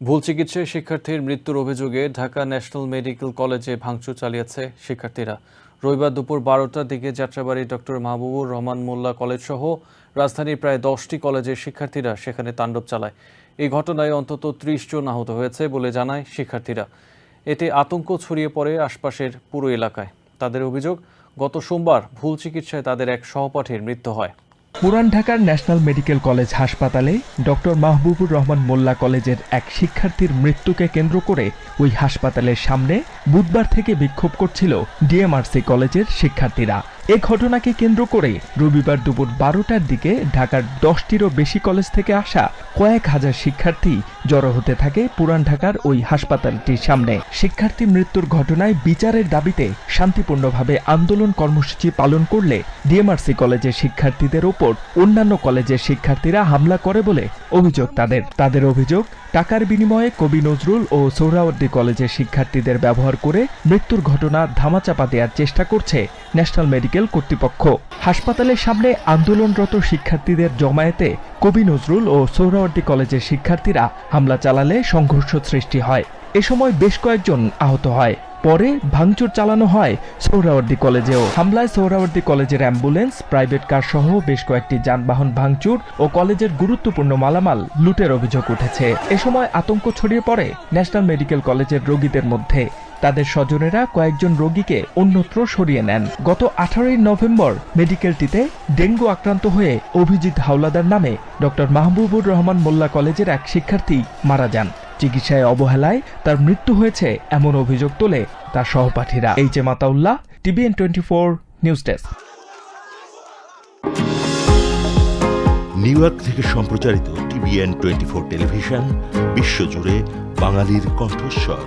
ভুল চিকিৎসায় শিক্ষার্থীর মৃত্যুর অভিযোগে ঢাকা ন্যাশনাল মেডিকেল কলেজে ভাঙচুর চালিয়েছে শিক্ষার্থীরা। রবিবার দুপুর বারোটার দিকে যাত্রাবাড়ি ডক্টর মাহবুবুর রহমান মোল্লা কলেজ সহ রাজধানীর প্রায় দশটি কলেজের শিক্ষার্থীরা সেখানে তাণ্ডব চালায়। এই ঘটনায় অন্তত ত্রিশ জন আহত হয়েছে বলে জানায় শিক্ষার্থীরা। এতে আতঙ্ক ছড়িয়ে পড়ে আশপাশের পুরো এলাকায়। তাদের অভিযোগ, গত সোমবার ভুল চিকিৎসায় তাদের এক সহপাঠীর মৃত্যু হয়। পুরান ঢাকার ন্যাশনাল মেডিকেল কলেজ হাসপাতালে ডক্টর মাহবুবুর রহমান মোল্লা কলেজের এক শিক্ষার্থীর মৃত্যুকে কেন্দ্র করে ওই হাসপাতালের সামনে বুধবার থেকে বিক্ষোভ করছিল ডিএমআরসি কলেজের শিক্ষার্থীরা। এ ঘটনাকে কেন্দ্র করে রবিবার দুপুর বারোটার দিকে ঢাকার দশটিরও বেশি কলেজ থেকে আসা কয়েক হাজার শিক্ষার্থী জড়ো হতে থাকে পুরান ঢাকার ওই হাসপাতালটির সামনে। শিক্ষার্থী মৃত্যুর ঘটনায় বিচারের দাবিতে শান্তিপূর্ণভাবে আন্দোলন কর্মসূচি পালন করলে ডিএমআরসি কলেজের শিক্ষার্থীদের ওপর অন্যান্য কলেজের শিক্ষার্থীরা হামলা করে বলে অভিযোগ তাদের। তাদের অভিযোগ, টাকার বিনিময়ে কবি নজরুল ও সোহরাওয়ার্দী কলেজের শিক্ষার্থীদের ব্যবহার করে মৃত্যুর ঘটনা ধামাচাপা দেওয়ার চেষ্টা করছে ন্যাশনাল মেডিকেল কর্তৃপক্ষ। হাসপাতালের সামনে আন্দোলনরত শিক্ষার্থীদের জমায়েতে কবি নজরুল ও সোহরাওয়ার্দী কলেজের শিক্ষার্থীরা হামলা চালালে সংঘর্ষ সৃষ্টি হয়। এ সময় বেশ কয়েকজন আহত হয়। পরে ভাঙচুর চালানো হয় সোহরাওয়ার্দী কলেজেও। হামলায় সোহরাওয়ার্দী কলেজের অ্যাম্বুলেন্স, প্রাইভেট কার সহ বেশ কয়েকটি যানবাহন ভাঙচুর ও কলেজের গুরুত্বপূর্ণ মালামাল লুটের অভিযোগ উঠেছে। এ সময় আতঙ্ক ছড়িয়ে পড়ে ন্যাশনাল মেডিকেল কলেজের রোগীদের মধ্যে। তাদের স্বজনেরা কয়েকজন রোগীকে অন্যত্র সরিয়ে নেন। গত আঠারোই নভেম্বর মেডিকেলটিতে ডেঙ্গু আক্রান্ত হয়ে অভিজিৎ হাওলাদার নামে ডক্টর মাহবুবুর রহমান মোল্লা কলেজের এক শিক্ষার্থী মারা যান। চিকিৎসায় অবহেলায় তার মৃত্যু হয়েছে এমন অভিযোগ তোলে তার সহপাঠীরা। H A Mataullah, TVN twenty four news desk. New York থেকে সম্প্রচারিত টিভিএন টোয়েন্টি ফোর টেলিভিশন, বিশ্বজুড়ে বাঙালির কণ্ঠস্বর।